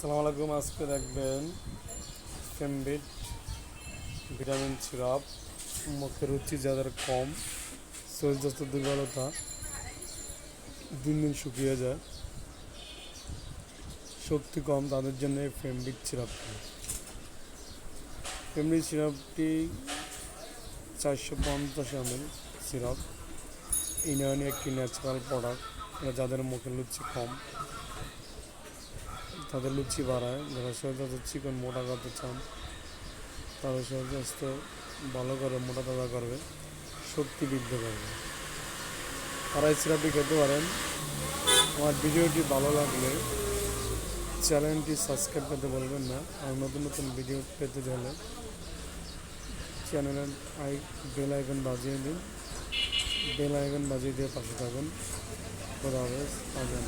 আসসালামু আলাইকুম, আজকে দেখবেন ফেমবিট ভিটামিন সিরাপ মুখে রুচি যাদের কম, শরীর স্বাস্থ্য দুর্বলতা, দিন দিন শুকিয়ে যায়। শক্তি কম, তাদের জন্য ফেমবিট সিরাপটি ফেমবিট সিরাপটি চারশো পঞ্চাশ এমএল সিরাপ। ইনায়নি একটি ন্যাচারাল প্রোডাক্ট যাদের মুখে লুচি কম তাদের লুচি বাড়ায় যারা শরীর স্বাস্থ্য চিকন মোটা করতে চান তাদের শরীর স্বাস্থ্য ভালো করে মোটা তাজা করবে, শক্তি বৃদ্ধি করবে। তারা এই সিরাপটি খেতে পারেন। আমার ভিডিওটি ভালো লাগলে চ্যানেলটি সাবস্ক্রাইব করতে বলবেন না। আর নতুন নতুন ভিডিও পেতে হলে চ্যানেলের আই বেল আইকন বাজিয়ে দিন। বেল আইকন বাজিয়ে দিয়ে পাশে থাকুন। খোদা হাফেজ। আজান